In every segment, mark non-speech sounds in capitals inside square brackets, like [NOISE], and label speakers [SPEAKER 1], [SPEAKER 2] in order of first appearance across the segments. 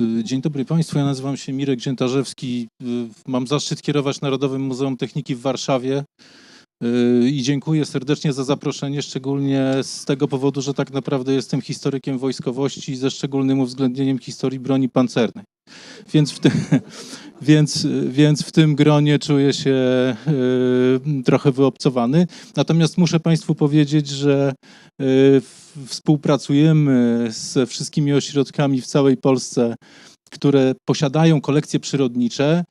[SPEAKER 1] Y, Dzień dobry Państwu, ja nazywam się Mirek Dziętarzewski. Y, Mam zaszczyt kierować Narodowym Muzeum Techniki w Warszawie Y, i dziękuję serdecznie za zaproszenie, szczególnie z tego powodu, że tak naprawdę jestem historykiem wojskowości ze szczególnym uwzględnieniem historii broni pancernej. Więc w, tym, więc, więc w tym gronie czuję się y, trochę wyobcowany. Natomiast muszę Państwu powiedzieć, że y, współpracujemy ze wszystkimi ośrodkami w całej Polsce, które posiadają kolekcje przyrodnicze.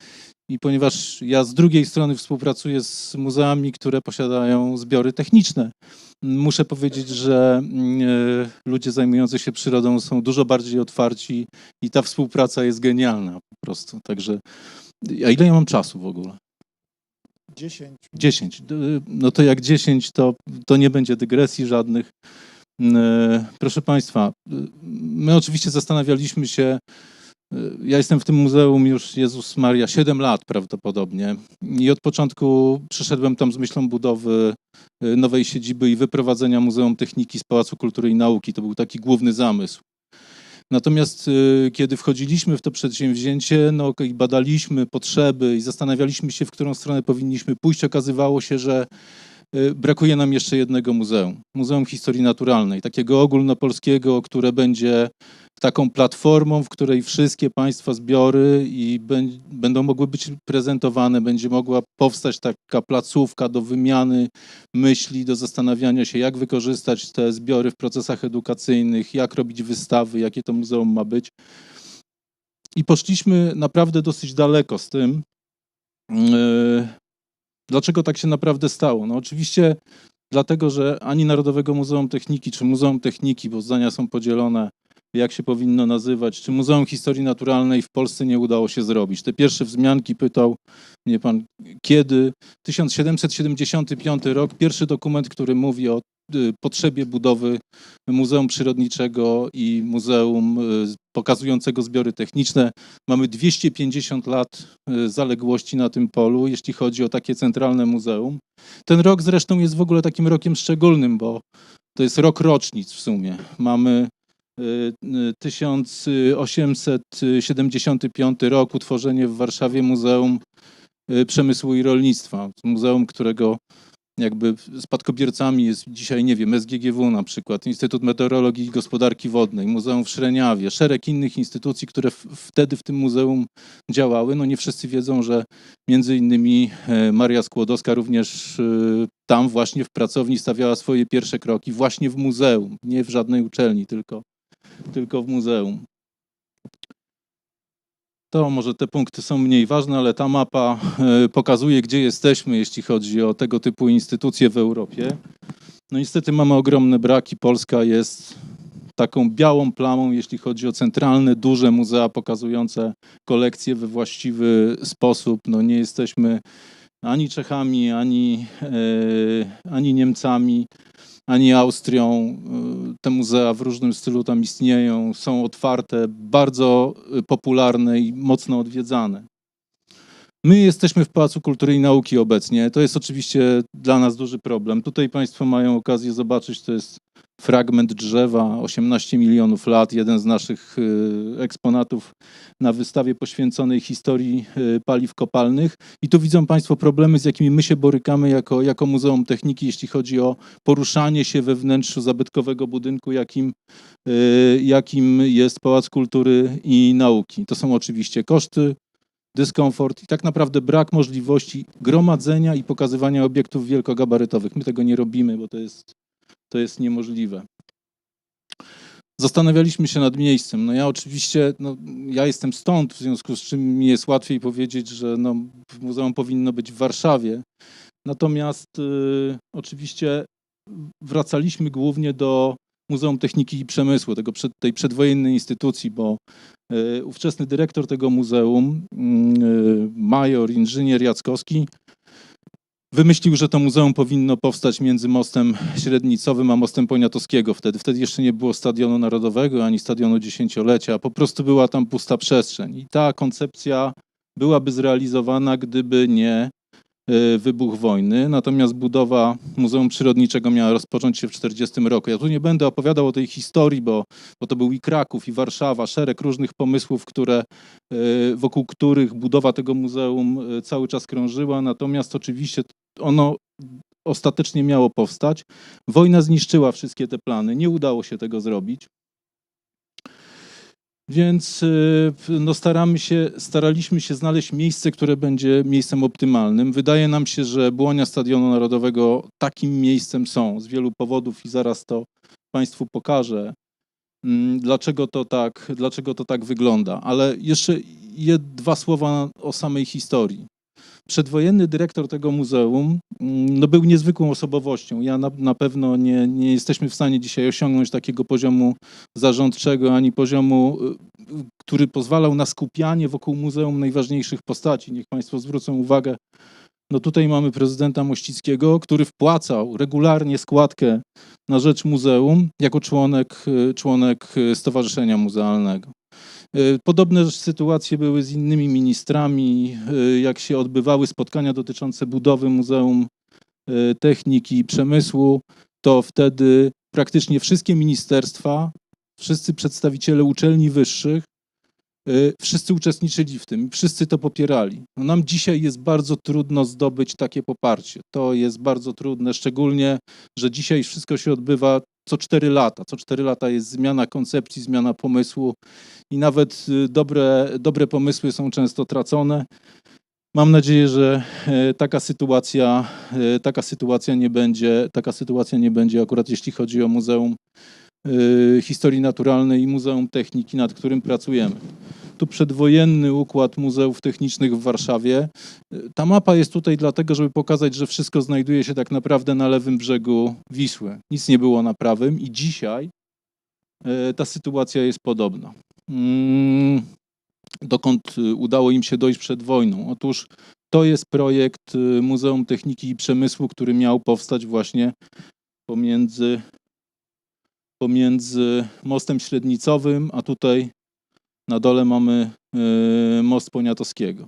[SPEAKER 1] I ponieważ ja z drugiej strony współpracuję z muzeami, które posiadają zbiory techniczne, muszę powiedzieć, że mm, e, ludzie zajmujący się przyrodą są dużo bardziej otwarci i ta współpraca jest genialna po prostu. Także, a ile ja mam czasu w ogóle?
[SPEAKER 2] 10.
[SPEAKER 1] 10. D- No to jak 10, to, to nie będzie dygresji żadnych. E, Proszę Państwa, e, my oczywiście zastanawialiśmy się, e, ja jestem w tym muzeum już, Jezus Maria, 7 lat prawdopodobnie i od początku przyszedłem tam z myślą budowy e, nowej siedziby i wyprowadzenia Muzeum Techniki z Pałacu Kultury i Nauki. To był taki główny zamysł. Natomiast y, kiedy wchodziliśmy w to przedsięwzięcie, no i badaliśmy potrzeby i zastanawialiśmy się, w którą stronę powinniśmy pójść, okazywało się, że y, brakuje nam jeszcze jednego muzeum. Muzeum Historii Naturalnej, takiego ogólnopolskiego, które będzie taką platformą, w której wszystkie państwa zbiory i bę- będą mogły być prezentowane, będzie mogła powstać taka placówka do wymiany myśli, do zastanawiania się, jak wykorzystać te zbiory w procesach edukacyjnych, jak robić wystawy, jakie to muzeum ma być. I poszliśmy naprawdę dosyć daleko z tym. Dlaczego tak się naprawdę stało? No oczywiście dlatego, że ani Narodowego Muzeum Techniki, czy Muzeum Techniki, bo zdania są podzielone, jak się powinno nazywać, czy Muzeum Historii Naturalnej w Polsce nie udało się zrobić. Te pierwsze wzmianki pytał mnie pan, kiedy 1775 rok, pierwszy dokument, który mówi o y, potrzebie budowy Muzeum Przyrodniczego i Muzeum y, pokazującego zbiory techniczne. Mamy 250 lat y, zaległości na tym polu, jeśli chodzi o takie centralne muzeum. Ten rok zresztą jest w ogóle takim rokiem szczególnym, bo to jest rok rocznic w sumie. Mamy y, y, 1875 rok, utworzenie w Warszawie Muzeum y, Przemysłu i Rolnictwa. Muzeum, którego jakby spadkobiercami jest dzisiaj, nie wiem, SGGW na przykład, Instytut Meteorologii i Gospodarki Wodnej, Muzeum w Szreniawie, szereg innych instytucji, które wtedy w tym muzeum działały. No nie wszyscy wiedzą, że między innymi e, Maria Skłodowska również e, tam właśnie w pracowni stawiała swoje pierwsze kroki, właśnie w muzeum, nie w żadnej uczelni, tylko, tylko w muzeum. To może te punkty są mniej ważne, ale ta mapa e, pokazuje, gdzie jesteśmy, jeśli chodzi o tego typu instytucje w Europie. No niestety mamy ogromne braki. Polska jest taką białą plamą, jeśli chodzi o centralne, duże muzea pokazujące kolekcje we właściwy sposób. No nie jesteśmy ani Czechami, ani, e, ani Niemcami, ani Austrią. Y, Te muzea w różnym stylu tam istnieją, są otwarte, bardzo y, popularne i mocno odwiedzane. My jesteśmy w Pałacu Kultury i Nauki obecnie. To jest oczywiście dla nas duży problem. Tutaj Państwo mają okazję zobaczyć, to jest fragment drzewa, 18 milionów lat, jeden z naszych y, eksponatów na wystawie poświęconej historii y, paliw kopalnych. I tu widzą Państwo problemy, z jakimi my się borykamy jako, jako Muzeum Techniki, jeśli chodzi o poruszanie się we wnętrzu zabytkowego budynku, jakim, y, jakim jest Pałac Kultury i Nauki. To są oczywiście koszty, dyskomfort i tak naprawdę brak możliwości gromadzenia i pokazywania obiektów wielkogabarytowych. My tego nie robimy, bo to jest, to jest niemożliwe. Zastanawialiśmy się nad miejscem. No ja oczywiście, no, ja jestem stąd, w związku z czym mi jest łatwiej powiedzieć, że no, muzeum powinno być w Warszawie. Natomiast y, oczywiście wracaliśmy głównie do Muzeum Techniki i Przemysłu, tego przed, tej przedwojennej instytucji, bo y, ówczesny dyrektor tego muzeum, y, major, inżynier Jackowski, wymyślił, że to muzeum powinno powstać między mostem średnicowym a mostem Poniatowskiego wtedy. Wtedy jeszcze nie było stadionu narodowego ani stadionu dziesięciolecia, po prostu była tam pusta przestrzeń. I ta koncepcja byłaby zrealizowana, gdyby nie wybuch wojny, natomiast budowa Muzeum Przyrodniczego miała rozpocząć się w 1940 roku. Ja tu nie będę opowiadał o tej historii, bo, bo to był i Kraków, i Warszawa, szereg różnych pomysłów, które, e, wokół których budowa tego muzeum e, cały czas krążyła, natomiast oczywiście ono ostatecznie miało powstać. Wojna zniszczyła wszystkie te plany, nie udało się tego zrobić. Więc y, no staramy się, staraliśmy się znaleźć miejsce, które będzie miejscem optymalnym. Wydaje nam się, że Błonia Stadionu Narodowego takim miejscem są z wielu powodów i zaraz to Państwu pokażę, mm, dlaczego to tak, dlaczego to tak wygląda. Ale jeszcze je, dwa słowa o samej historii przedwojenny dyrektor tego muzeum mm, no, był niezwykłą osobowością. Ja na, na pewno nie, nie jesteśmy w stanie dzisiaj osiągnąć takiego poziomu zarządczego, ani poziomu, y, który pozwalał na skupianie wokół muzeum najważniejszych postaci. Niech Państwo zwrócą uwagę, no tutaj mamy prezydenta Mościckiego, który wpłacał regularnie składkę na rzecz muzeum jako członek, y, członek Stowarzyszenia Muzealnego. E, podobne sytuacje były z innymi ministrami, e, jak się odbywały spotkania dotyczące budowy Muzeum e, Techniki i Przemysłu, to wtedy praktycznie wszystkie ministerstwa, wszyscy przedstawiciele uczelni wyższych, wszyscy uczestniczyli w tym, wszyscy to popierali. No nam dzisiaj jest bardzo trudno zdobyć takie poparcie. To jest bardzo trudne, szczególnie, że dzisiaj wszystko się odbywa co cztery lata. Co cztery lata jest zmiana koncepcji, zmiana pomysłu i nawet y, dobre, dobre pomysły są często tracone. Mam nadzieję, że e, taka sytuacja, e, taka sytuacja nie będzie, taka sytuacja nie będzie akurat jeśli chodzi o Muzeum Historii Naturalnej i Muzeum Techniki, nad którym pracujemy. Tu przedwojenny układ muzeów technicznych w Warszawie. Ta mapa jest tutaj dlatego, żeby pokazać, że wszystko znajduje się tak naprawdę na lewym brzegu Wisły. Nic nie było na prawym i dzisiaj ta sytuacja jest podobna. Mm, dokąd y, udało im się dojść przed wojną. Otóż to jest projekt y, Muzeum Techniki i Przemysłu, który miał powstać właśnie pomiędzy, pomiędzy mostem średnicowym, a tutaj na dole mamy y, most Poniatowskiego.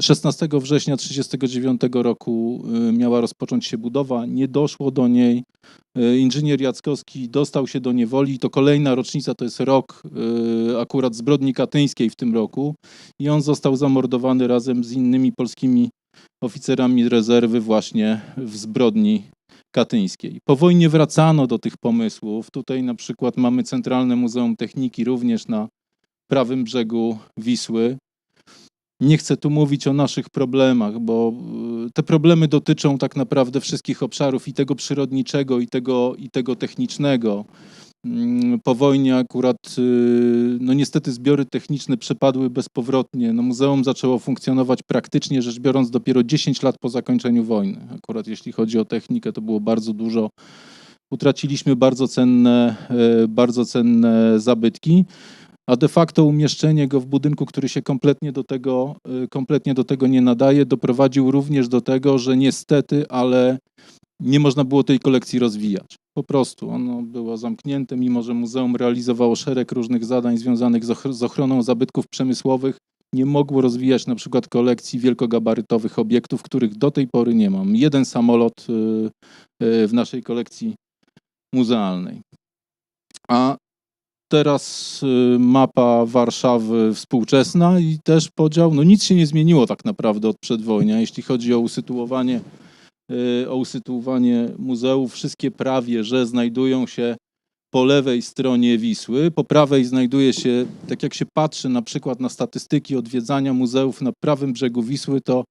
[SPEAKER 1] 16 września 1939 roku y, miała rozpocząć się budowa, nie doszło do niej. Inżynier Jackowski dostał się do niewoli. To kolejna rocznica, to jest rok akurat zbrodni katyńskiej w tym roku. I on został zamordowany razem z innymi polskimi oficerami rezerwy właśnie w zbrodni katyńskiej. Po wojnie wracano do tych pomysłów. Tutaj na przykład mamy Centralne Muzeum Techniki również na prawym brzegu Wisły. Nie chcę tu mówić o naszych problemach, bo y, te problemy dotyczą tak naprawdę wszystkich obszarów i tego przyrodniczego, i tego, i tego technicznego. Mm, po wojnie akurat, y, no niestety zbiory techniczne przepadły bezpowrotnie. No muzeum zaczęło funkcjonować praktycznie rzecz biorąc dopiero 10 lat po zakończeniu wojny. Akurat jeśli chodzi o technikę, to było bardzo dużo. Utraciliśmy bardzo cenne, y, bardzo cenne zabytki a de facto umieszczenie go w budynku, który się kompletnie do tego, y, kompletnie do tego nie nadaje, doprowadził również do tego, że niestety, ale nie można było tej kolekcji rozwijać. Po prostu ono było zamknięte, mimo że muzeum realizowało szereg różnych zadań związanych z ochroną zabytków przemysłowych, nie mogło rozwijać na przykład kolekcji wielkogabarytowych obiektów, których do tej pory nie mam. Jeden samolot y, y, w naszej kolekcji muzealnej. A teraz y, mapa Warszawy współczesna i też podział, no nic się nie zmieniło tak naprawdę od przedwojnia, jeśli chodzi o usytuowanie, o usytuowanie muzeów, wszystkie prawie, że znajdują się po lewej stronie Wisły, po prawej znajduje się, tak jak się patrzy na przykład na statystyki odwiedzania muzeów na prawym brzegu Wisły, to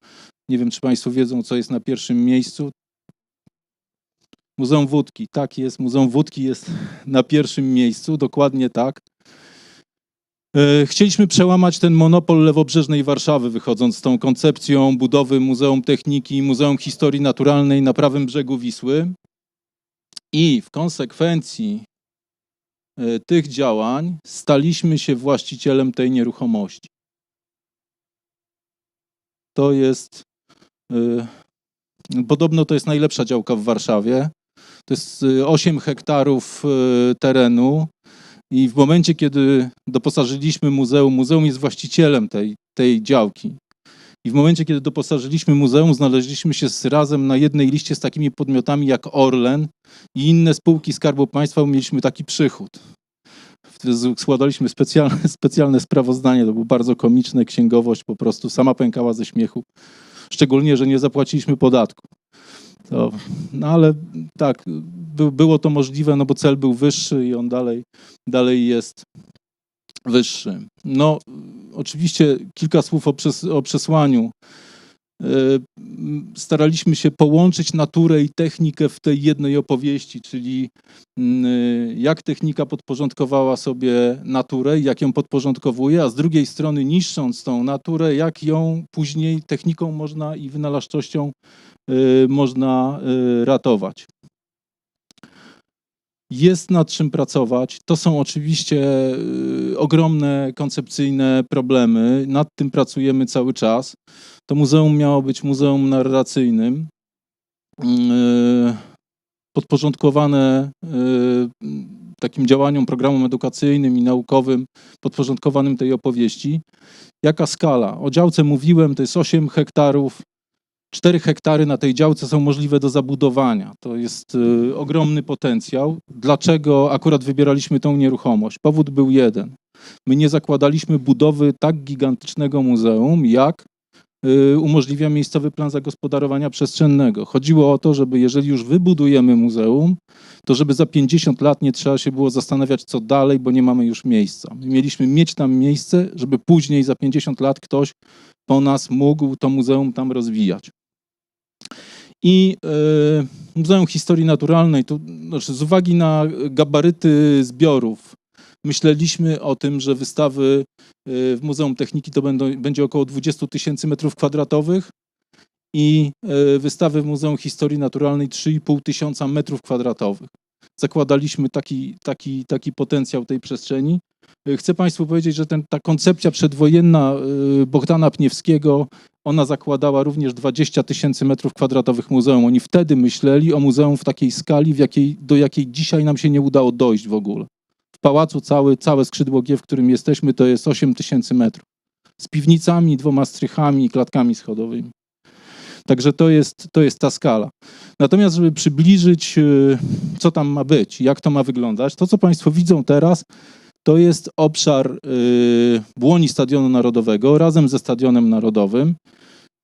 [SPEAKER 1] nie wiem, czy Państwo wiedzą, co jest na pierwszym miejscu, Muzeum Wódki, tak jest, Muzeum Wódki jest [LAUGHS] na pierwszym miejscu, dokładnie tak. E, chcieliśmy przełamać ten monopol lewobrzeżnej Warszawy, wychodząc z tą koncepcją budowy Muzeum Techniki, Muzeum Historii Naturalnej na prawym brzegu Wisły. I w konsekwencji e, tych działań staliśmy się właścicielem tej nieruchomości. To jest, e, podobno to jest najlepsza działka w Warszawie. To jest 8 y, hektarów terenu i w momencie, kiedy doposażyliśmy muzeum, muzeum jest właścicielem tej, tej działki. I w momencie, kiedy doposażyliśmy muzeum, znaleźliśmy się z, razem na jednej liście z takimi podmiotami jak Orlen i inne spółki Skarbu Państwa, mieliśmy taki przychód. Składaliśmy specjalne, [LAUGHS] specjalne sprawozdanie, to było bardzo komiczne, księgowość po prostu sama pękała ze śmiechu. Szczególnie, że nie zapłaciliśmy podatku. To, no ale tak, by, było to możliwe, no bo cel był wyższy i on dalej, dalej jest wyższy. No, oczywiście kilka słów o, przes o przesłaniu. M, Staraliśmy się połączyć naturę i technikę w tej jednej opowieści, czyli mm, jak technika podporządkowała sobie naturę, jak ją podporządkowuje, a z drugiej strony niszcząc tą naturę, jak ją później techniką można i wynalazczością y, można y, ratować. Jest nad czym pracować. To są oczywiście y, ogromne koncepcyjne problemy. Nad tym pracujemy cały czas. To muzeum miało być muzeum narracyjnym, y, podporządkowane y, takim działaniom, programom edukacyjnym i naukowym, podporządkowanym tej opowieści. Jaka skala? O działce mówiłem, to jest 8 hektarów. 4 hektary na tej działce są możliwe do zabudowania. To jest y, ogromny potencjał. Dlaczego akurat wybieraliśmy tą nieruchomość? Powód był jeden. My nie zakładaliśmy budowy tak gigantycznego muzeum, jak umożliwia miejscowy plan zagospodarowania przestrzennego. Chodziło o to, żeby jeżeli już wybudujemy muzeum, to żeby za 50 lat nie trzeba się było zastanawiać, co dalej, bo nie mamy już miejsca. My mieliśmy mieć tam miejsce, żeby później za 50 lat ktoś po nas mógł to muzeum tam rozwijać. I e, Muzeum Historii Naturalnej, tu, znaczy z uwagi na gabaryty zbiorów, myśleliśmy o tym, że wystawy e, w Muzeum Techniki to będą, będzie około 20 tysięcy metrów kwadratowych i e, wystawy w Muzeum Historii Naturalnej 3,5 tysiąca metrów kwadratowych. Zakładaliśmy taki, taki, taki potencjał tej przestrzeni. E, Chcę Państwu powiedzieć, że ten, ta koncepcja przedwojenna Bogdana Pniewskiego, ona zakładała również 20 tysięcy metrów kwadratowych muzeum. Oni wtedy myśleli o muzeum w takiej skali, w jakiej, do jakiej dzisiaj nam się nie udało dojść w ogóle. Pałacu cały, całe skrzydło G, w którym jesteśmy, to jest 8 tysięcy metrów. Z piwnicami, dwoma strychami i klatkami schodowymi. Także to jest, to jest ta skala. Natomiast, żeby przybliżyć, y, co tam ma być, jak to ma wyglądać, to co Państwo widzą teraz, to jest obszar y, błoni Stadionu Narodowego razem ze Stadionem Narodowym.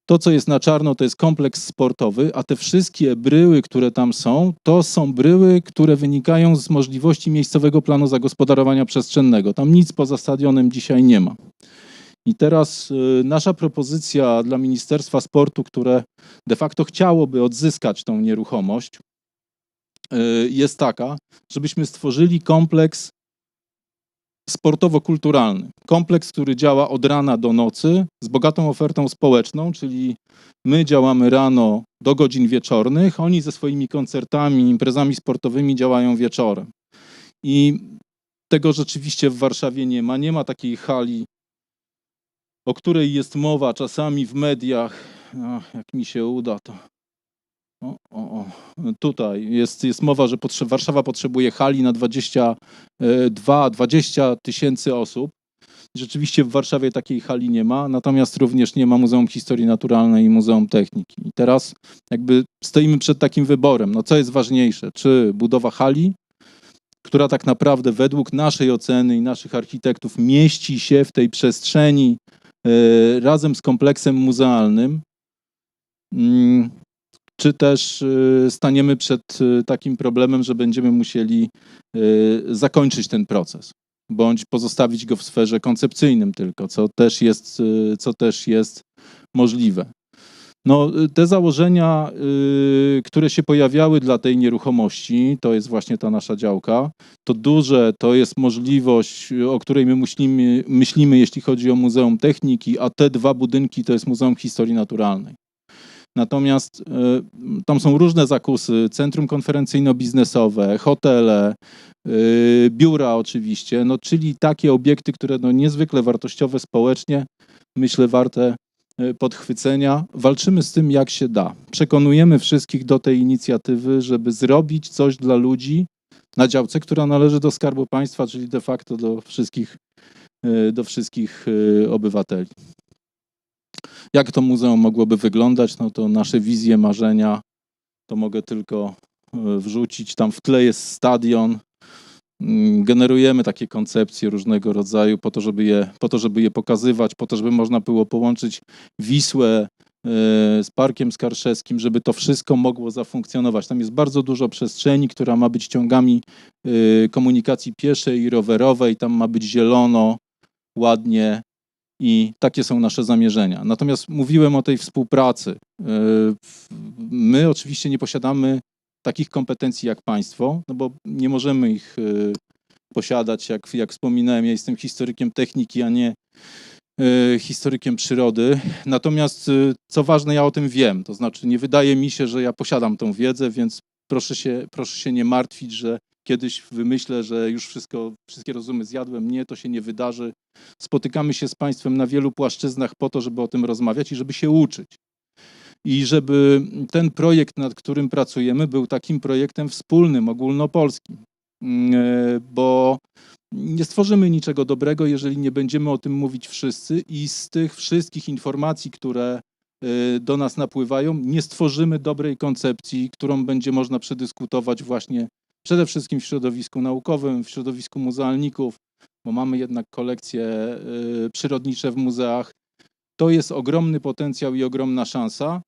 [SPEAKER 1] To, co jest na czarno, to jest kompleks sportowy, a te wszystkie bryły, które tam są, to są bryły, które wynikają z możliwości miejscowego planu zagospodarowania przestrzennego. Tam nic poza stadionem dzisiaj nie ma. I teraz y, nasza propozycja dla Ministerstwa Sportu, które de facto chciałoby odzyskać tą nieruchomość, y, jest taka, żebyśmy stworzyli kompleks sportowo-kulturalny. Kompleks, który działa od rana do nocy z bogatą ofertą społeczną, czyli my działamy rano do godzin wieczornych, oni ze swoimi koncertami, imprezami sportowymi działają wieczorem. I tego rzeczywiście w Warszawie nie ma. Nie ma takiej hali, o której jest mowa czasami w mediach. Ach, jak mi się uda, to. O, o, o. Tutaj jest, jest mowa, że potrze Warszawa potrzebuje hali na 22-20 tysięcy osób. Rzeczywiście w Warszawie takiej hali nie ma, natomiast również nie ma Muzeum Historii Naturalnej i Muzeum Techniki. I teraz jakby stoimy przed takim wyborem. No co jest ważniejsze? Czy budowa hali, która tak naprawdę według naszej oceny i naszych architektów mieści się w tej przestrzeni e, razem z kompleksem muzealnym, mm, czy też e, staniemy przed e, takim problemem, że będziemy musieli e, zakończyć ten proces, bądź pozostawić go w sferze koncepcyjnym tylko, co też jest, co też jest możliwe. No, te założenia, y, które się pojawiały dla tej nieruchomości, to jest właśnie ta nasza działka, to duże, to jest możliwość, o której my myślimy, myślimy, jeśli chodzi o Muzeum Techniki, a te dwa budynki to jest Muzeum Historii Naturalnej. Natomiast y, tam są różne zakusy, centrum konferencyjno-biznesowe, hotele, y, biura oczywiście, no, czyli takie obiekty, które no, niezwykle wartościowe społecznie, myślę, warte y, podchwycenia. Walczymy z tym, jak się da. Przekonujemy wszystkich do tej inicjatywy, żeby zrobić coś dla ludzi na działce, która należy do Skarbu Państwa, czyli de facto do wszystkich, do wszystkich obywateli. Jak to muzeum mogłoby wyglądać? No to nasze wizje, marzenia, to mogę tylko e, wrzucić. Tam w tle jest stadion. Mm, Generujemy takie koncepcje różnego rodzaju po to, żeby je, po to, żeby je pokazywać, po to, żeby można było połączyć Wisłę e, z Parkiem Skarszewskim, żeby to wszystko mogło zafunkcjonować. Tam jest bardzo dużo przestrzeni, która ma być ciągami e, komunikacji pieszej i rowerowej. Tam ma być zielono, ładnie i takie są nasze zamierzenia. Natomiast mówiłem o tej współpracy. E, My oczywiście nie posiadamy takich kompetencji jak państwo, no bo nie możemy ich e, posiadać. Jak, jak wspominałem, ja jestem historykiem techniki, a nie e, historykiem przyrody. Natomiast co ważne, ja o tym wiem. To znaczy nie wydaje mi się, że ja posiadam tą wiedzę, więc proszę się, proszę się nie martwić, że kiedyś wymyślę, że już wszystko, wszystkie rozumy zjadłem. Nie, to się nie wydarzy. Spotykamy się z państwem na wielu płaszczyznach po to, żeby o tym rozmawiać i żeby się uczyć. I żeby ten projekt, nad którym pracujemy, był takim projektem wspólnym, ogólnopolskim. Mm, e, Bo nie stworzymy niczego dobrego, jeżeli nie będziemy o tym mówić wszyscy i z tych wszystkich informacji, które e, do nas napływają, nie stworzymy dobrej koncepcji, którą będzie można przedyskutować właśnie przede wszystkim w środowisku naukowym, w środowisku muzealników, bo mamy jednak kolekcje e, przyrodnicze w muzeach. To jest ogromny potencjał i ogromna szansa.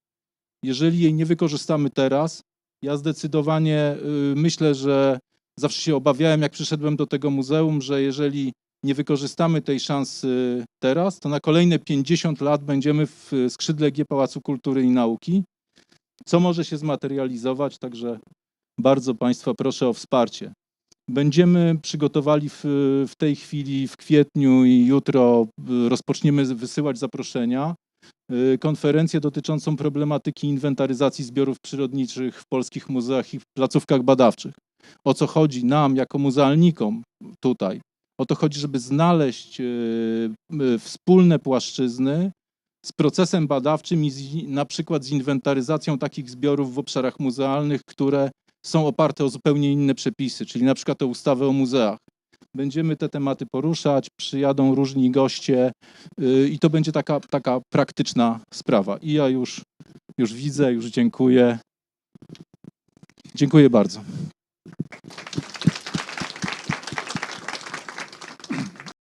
[SPEAKER 1] Jeżeli jej nie wykorzystamy teraz, ja zdecydowanie y, myślę, że zawsze się obawiałem, jak przyszedłem do tego muzeum, że jeżeli nie wykorzystamy tej szansy teraz, to na kolejne 50 lat będziemy w skrzydle G Pałacu Kultury i Nauki, co może się zmaterializować, także bardzo Państwa proszę o wsparcie. Będziemy przygotowali w, w tej chwili, w kwietniu i jutro y, rozpoczniemy wysyłać zaproszenia. y, Konferencję dotyczącą problematyki inwentaryzacji zbiorów przyrodniczych w polskich muzeach i placówkach badawczych. O co chodzi nam, jako muzealnikom tutaj? O to chodzi, żeby znaleźć y, wspólne płaszczyzny z procesem badawczym i z, na przykład z inwentaryzacją takich zbiorów w obszarach muzealnych, które są oparte o zupełnie inne przepisy, czyli na przykład o ustawę o muzeach. Będziemy te tematy poruszać, przyjadą różni goście yy, i to będzie taka, taka praktyczna sprawa. I ja już, już widzę, już dziękuję. Dziękuję bardzo.